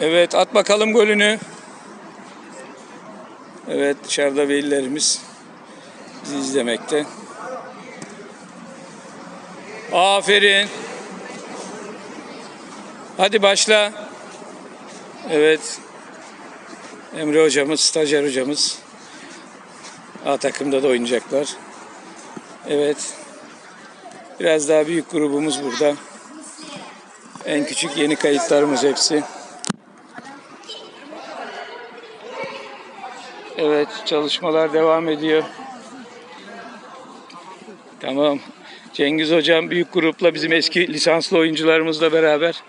Evet at bakalım golünü. Evet dışarıda velilerimiz bizi izlemekte. Aferin. Hadi başla. Evet. Emre hocamız, stajyer hocamız. A takımda da oynayacaklar. Evet. Biraz daha büyük grubumuz burada. En küçük yeni kayıtlarımız hepsi. Evet, çalışmalar devam ediyor. Tamam. Cengiz hocam büyük grupla bizim eski lisanslı oyuncularımızla beraber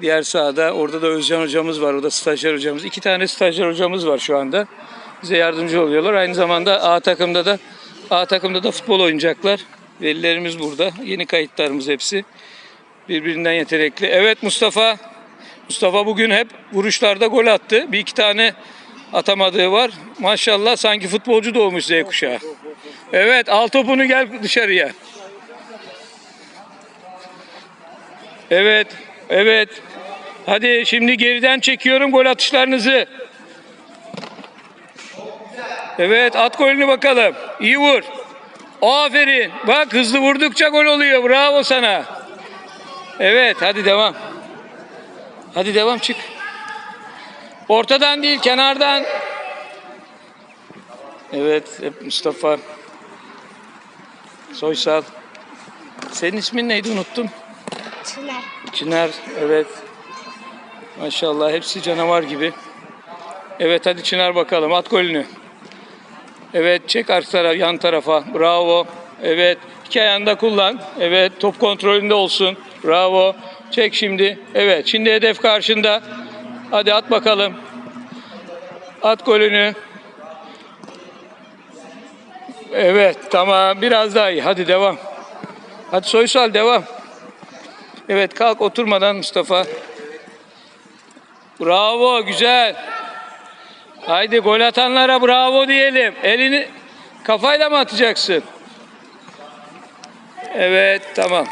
diğer sahada orada da Özcan hocamız var. O da stajyer hocamız. İki tane stajyer hocamız var şu anda. Bize yardımcı oluyorlar. Aynı zamanda A takımda da A takımda da futbol oynayacaklar. Velilerimiz burada. Yeni kayıtlarımız hepsi. Birbirinden yetenekli. Evet Mustafa. Mustafa bugün hep vuruşlarda gol attı. Bir iki tane atamadığı var. Maşallah sanki futbolcu doğmuş Z kuşağı. Evet al topunu gel dışarıya. Evet. Evet. Hadi şimdi geriden çekiyorum gol atışlarınızı. Evet at golünü bakalım. İyi vur. Aferin. Bak hızlı vurdukça gol oluyor. Bravo sana. Evet hadi devam. Hadi devam çık. Ortadan değil kenardan. Evet hep Mustafa. Soysal. Senin ismin neydi unuttum. Çınar. Çınar evet. Maşallah hepsi canavar gibi. Evet hadi Çınar bakalım at golünü. Evet çek arka taraf yan tarafa. Bravo. Evet iki ayağında kullan. Evet top kontrolünde olsun. Bravo. Çek şimdi. Evet şimdi hedef karşında. Hadi at bakalım. At golünü. Evet tamam biraz daha iyi. Hadi devam. Hadi Soysal devam. Evet kalk oturmadan Mustafa. Bravo güzel. Haydi gol atanlara bravo diyelim. Elini kafayla mı atacaksın? Evet tamam.